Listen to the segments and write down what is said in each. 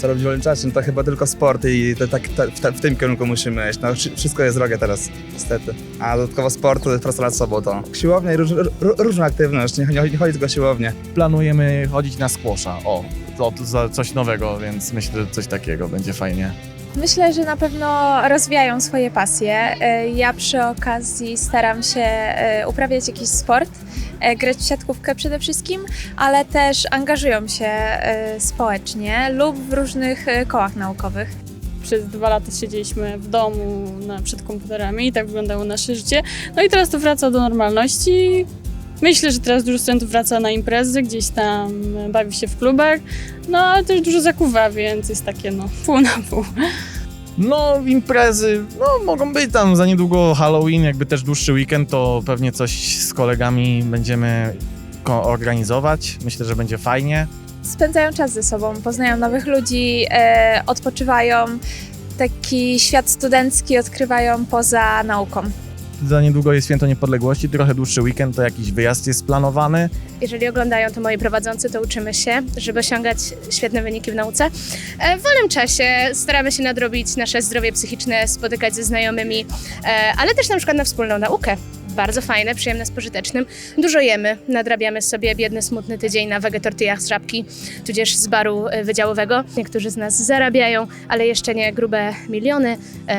Co robić w wolnym czasie? No to chyba tylko sport i to, tak, ta- w, ta- w tym kierunku musimy iść. No, wszy- wszystko jest drogie teraz, niestety. A dodatkowo sport, praca nad sobą to. Siłownia i róż, ró- różna aktywność, nie, nie, chodzi- nie chodzi tylko o siłownię. Planujemy chodzić na squasha. O, to, to za coś nowego, więc myślę, że coś takiego będzie fajnie. Myślę, że na pewno rozwijają swoje pasje. E, Ja przy okazji staram się e, uprawiać jakiś sport, e, grać w siatkówkę przede wszystkim, ale też angażują się społecznie lub w różnych kołach naukowych. Przez dwa lata siedzieliśmy w domu na, przed komputerami i tak wyglądało nasze życie. No i teraz to wraca do normalności. Myślę, że teraz dużo studentów wraca na imprezy, gdzieś tam bawi się w klubach, no ale też dużo zakuwa, więc jest takie no pół na pół. No, imprezy, no mogą być tam za niedługo Halloween, jakby też dłuższy weekend, to pewnie coś z kolegami będziemy ko- organizować. Myślę, że będzie fajnie. Spędzają czas ze sobą, poznają nowych ludzi, e, odpoczywają. Taki świat studencki odkrywają poza nauką. Za niedługo jest Święto Niepodległości, trochę dłuższy weekend, to jakiś wyjazd jest planowany. Jeżeli oglądają to moi prowadzący, to uczymy się, żeby osiągać świetne wyniki w nauce. E, W wolnym czasie staramy się nadrobić nasze zdrowie psychiczne, spotykać ze znajomymi, e, ale też na przykład na wspólną naukę. Bardzo fajne, przyjemne z. Dużo jemy, nadrabiamy sobie biedny, smutny tydzień na wegetortijach z żabki, tudzież z baru e, wydziałowego. Niektórzy z nas zarabiają, ale jeszcze nie grube miliony.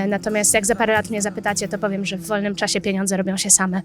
Natomiast jak za parę lat mnie zapytacie, to powiem, że w wolnym czasie pieniądze robią się same.